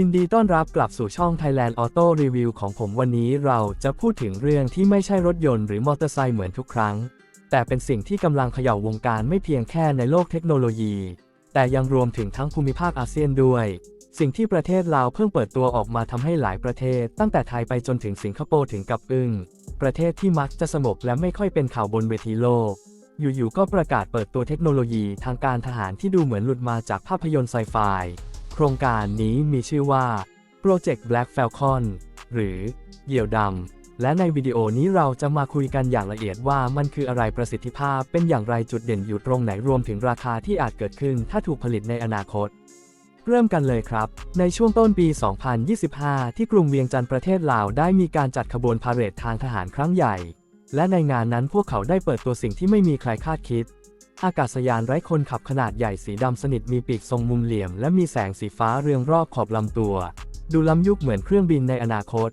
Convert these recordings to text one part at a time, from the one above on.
ยินดีต้อนรับกลับสู่ช่อง Thailand Auto Review ของผมวันนี้เราจะพูดถึงเรื่องที่ไม่ใช่รถยนต์หรือมอเตอร์ไซค์เหมือนทุกครั้ง แต่เป็นสิ่งที่กำลังเขย่าวงการไม่เพียงแค่ในโลกเทคโนโลยี แต่ยังรวมถึงทั้งภูมิภาคอาเซียนด้วย สิ่งที่ประเทศลาวเพิ่งเปิดตัวออกมาทำให้หลายประเทศ ตั้งแต่ไทยไปจนถึงสิงคโปร์ถึงกับอึ้งประเทศที่มักจะสงบและไม่ค่อยเป็นข่าวบนเวทีโลก อยู่ๆก็ประกาศเปิดตัวเทคโนโลยีทางการทหารที่ดูเหมือนหลุดมาจากภาพยนตร์ไซไฟ โครงการนี้มีชื่อว่า Project Black Falcon หรือเหยี่ยวดำ และในวิดีโอนี้เราจะมาคุยกันอย่างละเอียดว่ามันคืออะไรประสิทธิภาพเป็นอย่างไรจุดเด่นอยู่ตรงไหนรวมถึงราคาที่อาจเกิดขึ้นถ้าถูกผลิตในอนาคต เริ่มกันเลยครับ ในช่วงต้นปี 2025 ที่กรุงเวียงจันทร์ประเทศลาวได้มีการจัดขบวนพาเหรดทางทหารครั้งใหญ่ และในงานนั้นพวกเขาได้เปิดตัวสิ่งที่ไม่มีใครคาดคิด อากาศยานไร้คนขับขนาดใหญ่สีดำสนิทมีปีกทรงมุมเหลี่ยม และมีแสงสีฟ้าเรืองรอบขอบลำตัว ดูล้ำยุคเหมือนเครื่องบินในอนาคต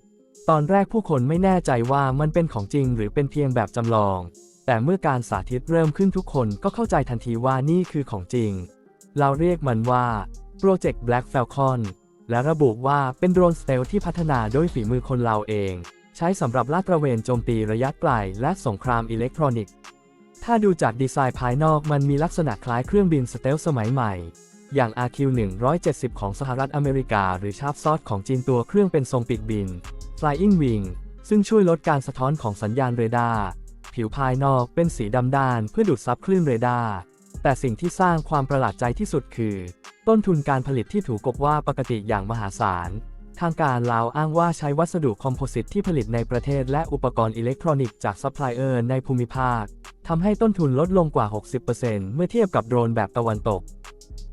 ตอนแรกผู้คนไม่แน่ใจว่ามันเป็นของจริงหรือเป็นเพียงแบบจำลอง แต่เมื่อการสาธิตเริ่มขึ้นทุกคนก็เข้าใจทันทีว่านี่คือของจริง เราเรียกมันว่า Project Black Falcon และระบุว่าเป็นโดรนสเตลที่พัฒนาโดยฝีมือคนเราเอง ใช้สำหรับลาดตระเวนโจมตีระยะไกลและสงครามอิเล็กทรอนิกส์ ถ้าดูจากดีไซน์ภายนอกมันมีลักษณะคล้ายเครื่องบินสเตลสมัยใหม่ อย่าง RQ-170 ของสหรัฐอเมริกา หรือชาร์ปซอดของจีนตัวเครื่องเป็นทรงปีกบิน Flying Wing ซึ่งช่วยลดการสะท้อนของสัญญาณเรดาร์ ผิวภายนอกเป็นสีดำด้านเพื่อดูดซับคลื่นเรดาร์ แต่สิ่งที่สร้างความประหลาดใจที่สุดคือ ต้นทุนการผลิตที่ถูกกบว่าปกติอย่างมหาศาล ทางการลาวอ้างว่าใช้วัสดุคอมโพสิตที่ผลิตในประเทศและอุปกรณ์อิเล็กทรอนิกส์จากซัพพลายเออร์ในภูมิภาค ทำให้ต้นทุนลดลงกว่า 60%เมื่อเทียบกับโดรนแบบตะวันตก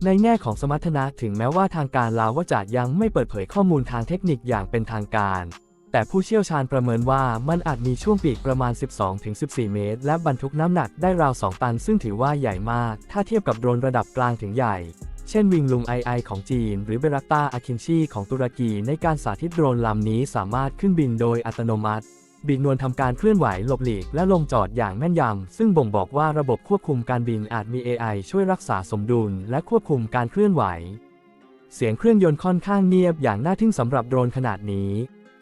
ในแง่ของสมรรถนะถึงแม้ว่าทางการลาวว่าจะยังไม่เปิดเผยข้อมูลทางเทคนิคอย่างเป็นทางการ แต่ผู้เชี่ยวชาญประเมินว่ามันอาจมีช่วงปีกประมาณ 12-14 เมตร และบรรทุกน้ำหนักได้ราว 2 ตัน ซึ่งถือว่าใหญ่มาก ถ้าเทียบกับโดรนระดับกลางถึงใหญ่ เช่นวิงลุงไอไอของจีน หรือเบรักตาอาคินชีของตุรกี ในการสาธิตโดรนลำนี้สามารถขึ้นบินโดยอัตโนมัติ บินนวลทำการเคลื่อนไหวหลบหลีกและลงจอดอย่างแม่นยำ ซึ่งบ่งบอกว่าระบบควบคุมการบินอาจมี AI ช่วยรักษาสมดุลและควบคุมการเคลื่อนไหว เสียงเครื่องยนต์ค่อนข้างเงียบอย่างน่าทึ่งสำหรับโดรนขนาดนี้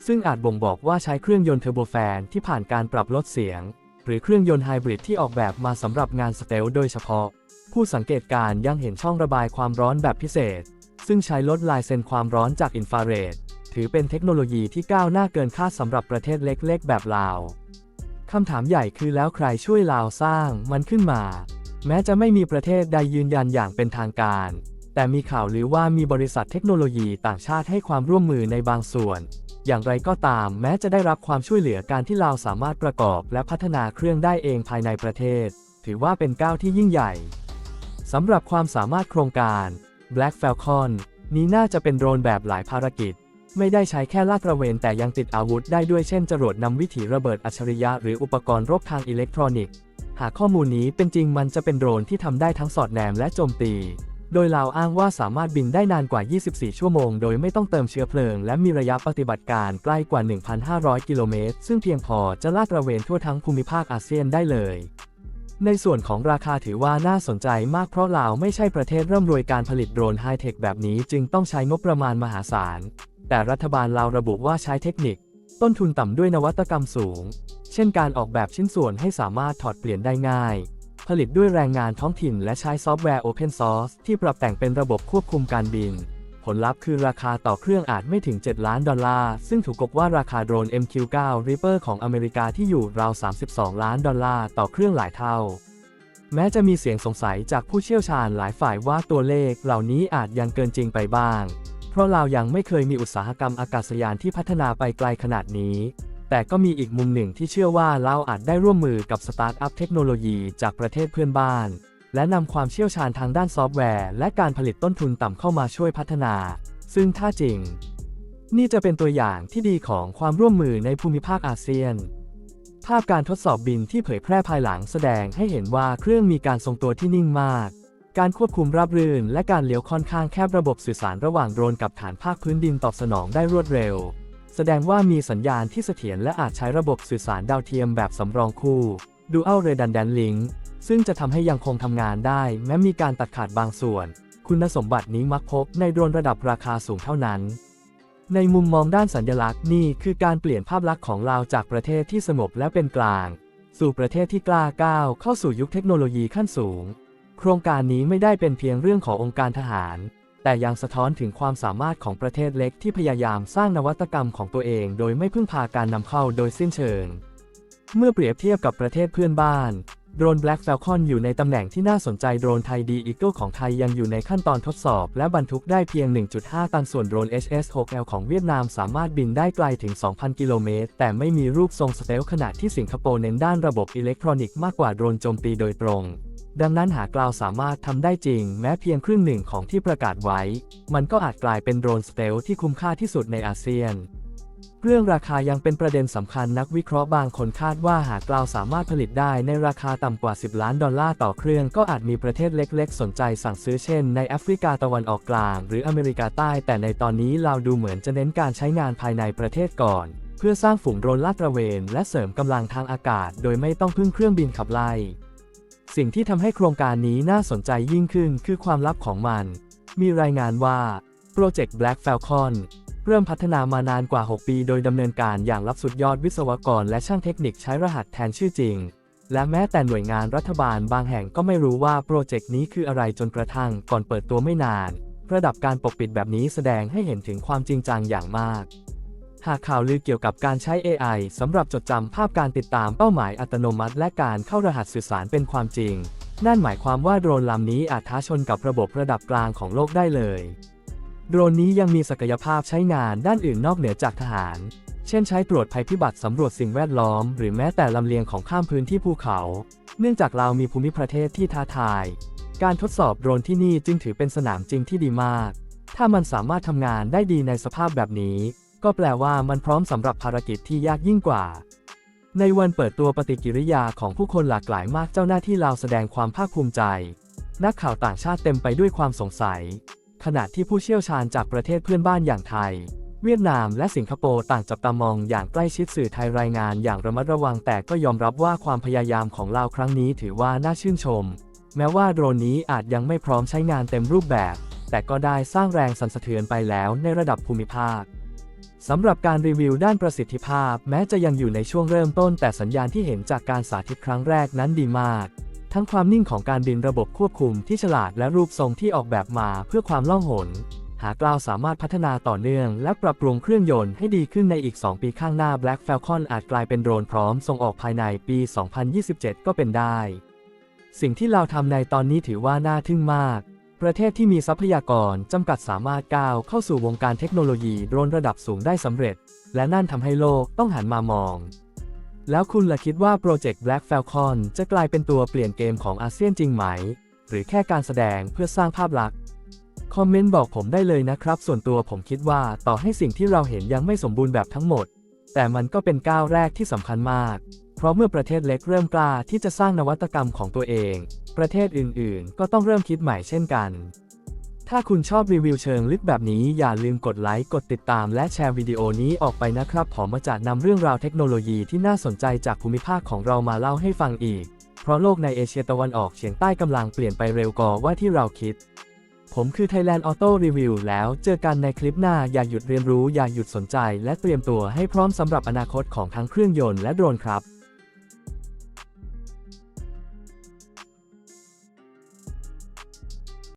ซึ่งอาจบ่งบอกว่าใช้เครื่องยนต์เทอร์โบแฟนที่ผ่านการปรับลดเสียง หรือเครื่องยนต์ไฮบริดที่ออกแบบมาสำหรับงานสเตลโดยเฉพาะ ผู้สังเกตการยังเห็นช่องระบายความร้อนแบบพิเศษ ซึ่งใช้ลดลายเซ็นความร้อนจากอินฟราเรด ถือเป็นเทคโนโลยีที่ก้าวหน้าเกินคาดสำหรับประเทศเล็กๆ แบบลาว คำถามใหญ่คือแล้วใครช่วยลาวสร้างมันขึ้นมา แม้จะไม่มีประเทศใดยืนยันอย่างเป็นทางการ แต่มีข่าวหรือว่ามีบริษัทเทคโนโลยีต่างชาติให้ความร่วมมือในบางส่วน อย่างไรก็ตามแม้จะได้รับความช่วยเหลือการที่ลาวสามารถประกอบและพัฒนาเครื่องได้เองภายในประเทศ ถือว่าเป็นก้าวที่ยิ่งใหญ่สำหรับความสามารถโครงการ Black Falcon นี้น่าจะเป็นโดรนแบบหลายภารกิจ ไม่ได้ใช้แค่ลาดตระเวนแต่ยังติดอาวุธได้ด้วยเช่นจรวดนำวิถีระเบิดอัจฉริยะหรืออุปกรณ์รบทางอิเล็กทรอนิกส์ หากข้อมูลนี้เป็นจริงมันจะเป็นโดรนที่ทำได้ทั้งสอดแนมและโจมตี โดยลาวอ้างว่าสามารถบินได้นานกว่า 24 ชั่วโมง โดยไม่ต้องเติมเชื้อเพลิง และมีระยะปฏิบัติการใกล้กว่า 1,500 กิโลเมตร ซึ่งเพียงพอจะลาดตระเวนทั่วทั้งภูมิภาคอาเซียนได้เลยในส่วนของราคาถือว่าน่าสนใจมากเพราะลาวไม่ใช่ประเทศเริ่มรวยการผลิตโดรนไฮเทคแบบนี้จึงต้องใช้งบประมาณมหาศาล แต่รัฐบาลลาวระบุว่าใช้เทคนิค ต้นทุนต่ำด้วยนวัตกรรมสูง เช่นการออกแบบชิ้นส่วนให้สามารถถอดเปลี่ยนได้ง่าย ผลิตด้วยแรงงานท้องถิ่นและใช้ซอฟต์แวร์ Open Source ที่ปรับแต่งเป็นระบบควบคุมการบิน ผลลัพธ์คือราคาต่อเครื่องอาจไม่ถึง 7 ล้านดอลลาร์ ซึ่งถูกกบว่าราคาโดรน MQ9 Reaper ของอเมริกาที่อยู่ราว 32 ล้านดอลลาร์ต่อเครื่องหลายเท่าแม้จะมีเสียงสงสัยจากผู้เชี่ยวชาญหลายฝ่ายว่าตัวเลขเหล่านี้อาจยังเกินจริงไปบ้าง ราะเรายังไม่เคยมีอุตสาหกรรมอากาศยานที่พัฒนาไปไกลขนาดนี้ แต่ก็มีอีกมุมหนึ่งที่เชื่อว่าเราอาจได้ร่วมมือกับสตาร์ทอัพเทคโนโลยีจากประเทศเพื่อนบ้าน และนำความเชี่ยวชาญทางด้านซอฟต์แวร์ และการผลิตต้นทุนต่ำเข้ามาช่วยพัฒนา ซึ่งถ้าจริง นี่จะเป็นตัวอย่างที่ดีของความร่วมมือในภูมิภาคอาเซียนภาพการทดสอบบินที่เผยแพร่ภายหลังแสดงให้เห็นว่าเครื่องมีการทรงตัวที่นิ่งมาก การควบคุมราบรื่น และการเลี้ยวค่อนข้างแคบระบบสื่อสารระหว่างโดรนกับฐานภาคพื้นดินตอบสนองได้รวดเร็ว แสดงว่ามีสัญญาณที่เสถียรและอาจใช้ระบบสื่อสารดาวเทียมแบบสำรองคู่ Dual Redundant Link ซึ่งจะทำให้ยังคงทำงานได้ แม้มีการตัดขาดบางส่วน คุณสมบัตินี้มักพบในโดรนระดับราคาสูงเท่านั้น ในมุมมองด้านสัญลักษณ์นี่คือการเปลี่ยนภาพลักษณ์ของเราจากประเทศที่สงบและเป็นกลาง สู่ประเทศที่กล้าก้าวเข้าสู่ยุคเทคโนโลยีขั้นสูง โครงการนี้ไม่ได้เป็นเพียงเรื่องขององค์การทหาร แต่ยังสะท้อนถึงความสามารถของประเทศเล็กที่พยายามสร้างนวัตกรรมของตัวเอง โดยไม่พึ่งพาการนำเข้าโดยสิ้นเชิง เมื่อเปรียบเทียบกับประเทศเพื่อนบ้านโดรน Black Falcon อยู่ในตำแหน่งที่น่าสนใจโดรนไทยดีอีเกิลของไทยยังอยู่ในขั้นตอนทดสอบ และบรรทุกได้เพียง 1.5 ตันส่วนโดรน HS-6L ของเวียดนามสามารถบินได้ไกลถึง 2,000 กิโลเมตร แต่ไม่มีรูปทรงสเตลขณะที่สิงคโปร์เน้นด้านระบบอิเล็กทรอนิกส์มากกว่าโดรนโจมตีโดยตรง ดังนั้นหากกล่าวสามารถทำได้จริงแม้เพียงครึ่งหนึ่งของที่ประกาศไว้ มันก็อาจกลายเป็นโดรนสเตลที่คุ้มค่าที่สุดในอาเซียน เรื่องราคายังเป็นประเด็นสำคัญนักวิเคราะห์บางคนคาดว่าหากกล่าวสามารถผลิตได้ในราคาต่ำกว่า 10 ล้านดอลลาร์ต่อเครื่องก็อาจมีประเทศเล็ก ๆ สนใจสั่งซื้อเช่น ในแอฟริกาตะวันออกกลาง หรืออเมริกาใต้ แต่ในตอนนี้เราดูเหมือนจะเน้นการใช้งานภายในประเทศก่อน เพื่อสร้างฝูงโดรนลาดตระเวน และเสริมกำลังทางอากาศ โดยไม่ต้องพึ่งเครื่องบินขับไล่ สิ่งที่ทำให้โครงการนี้น่าสนใจยิ่งขึ้นคือความลับของมัน มีรายงานว่าโปรเจกต์ Black Falcon เริ่มพัฒนามานานกว่า 6 ปี โดยดำเนินการอย่างลับสุดยอดวิศวกรและช่างเทคนิคใช้รหัสแทนชื่อจริง และแม้แต่หน่วยงานรัฐบาลบางแห่งก็ไม่รู้ว่าโปรเจกต์นี้คืออะไรจนกระทั่งก่อนเปิดตัวไม่นาน ระดับการปกปิดแบบนี้แสดงให้เห็นถึงความจริงจังอย่างมาก หากข่าวลือเกี่ยวกับการใช้ AI สำหรับจดจำภาพการติดตามเป้าหมายอัตโนมัติ และการเข้ารหัสสื่อสารเป็นความจริง นั่นหมายความว่าโดรนลำนี้อาจท้าชนกับระบบระดับกลางของโลกได้เลย โดรนนี้ยังมีศักยภาพใช้งานด้านอื่นนอกเหนือจากทหาร เช่นใช้ตรวจภัยพิบัติสำรวจสิ่งแวดล้อม หรือแม้แต่ลำเลียงของข้ามพื้นที่ภูเขา เนื่องจากเรามีภูมิประเทศที่ท้าทาย การทดสอบโดรนที่นี่จึงถือเป็นสนามจริงที่ดีมาก ถ้ามันสามารถทำงานได้ดีในสภาพแบบนี้ ก็แปลว่ามันพร้อมสำหรับภารกิจที่ยากยิ่งกว่า ในวันเปิดตัวปฏิกิริยาของผู้คนหลากหลายมากเจ้าหน้าที่ลาวแสดงความภาคภูมิใจ นักข่าวต่างชาติเต็มไปด้วยความสงสัย ขณะที่ผู้เชี่ยวชาญจากประเทศเพื่อนบ้านอย่างไทย เวียดนามและสิงคโปร์ต่างจับตามองอย่างใกล้ชิดสื่อไทยรายงานอย่างระมัดระวังแต่ก็ยอมรับว่าความพยายามของลาวครั้งนี้ถือว่าน่าชื่นชม แม้ว่าโดรนนี้อาจยังไม่พร้อมใช้งานเต็มรูปแบบ แต่ก็ได้สร้างแรงสั่นสะเทือนไปแล้วในระดับภูมิภาค สำหรับการรีวิวด้านประสิทธิภาพ แม้จะยังอยู่ในช่วงเริ่มต้น แต่สัญญาณที่เห็นจากการสาธิตครั้งแรกนั้นดีมาก ทั้งความนิ่งของการบินระบบควบคุมที่ฉลาดและรูปทรงที่ออกแบบมาเพื่อความล่องหน หากเราสามารถพัฒนาต่อเนื่อง และปรับปรุงเครื่องยนต์ให้ดีขึ้นในอีก 2 ปีข้างหน้า Black Falcon อาจกลายเป็นโดรนพร้อมส่งออกภายในปี 2027 ก็เป็นได้ สิ่งที่เราทำในตอนนี้ถือว่าน่าทึ่งมาก ประเทศที่มีทรัพยากรจำกัดสามารถก้าวเข้าสู่วงการเทคโนโลยีโดรนระดับสูงได้สำเร็จ และนั่นทำให้โลกต้องหันมามอง แล้วคุณล่ะคิดว่าโปรเจกต์ Black Falcon จะกลายเป็นตัวเปลี่ยนเกมของอาเซียนจริงไหม หรือแค่การแสดงเพื่อสร้างภาพลักษณ์คอมเมนต์บอกผมได้เลยนะครับ ส่วนตัวผมคิดว่าต่อให้สิ่งที่เราเห็นยังไม่สมบูรณ์แบบทั้งหมด แต่มันก็เป็นก้าวแรกที่สำคัญมาก เพราะเมื่อประเทศเล็กเริ่มกล้าที่จะสร้างนวัตกรรมของตัวเอง ประเทศอื่นๆ ก็ต้องเริ่มคิดใหม่เช่นกัน ถ้าคุณชอบรีวิวเชิงลึกแบบนี้อย่าลืมกดไลค์ กดติดตามและแชร์วิดีโอนี้ออกไปนะครับผมมาจากนำเรื่องราวเทคโนโลยีที่น่าสนใจจากภูมิภาคของเรามาเล่าให้ฟังอีก เพราะโลกในเอเชียตะวันออกเฉียงใต้กำลังเปลี่ยนไปเร็วกว่าว่าที่เราคิดผมคือ Thailand Auto Review แล้วเจอกันในคลิปหน้าอย่าหยุดเรียนรู้อย่าหยุดสนใจ และเตรียมตัวให้พร้อมสำหรับอนาคตของทั้งเครื่องยนต์และโดรนครับ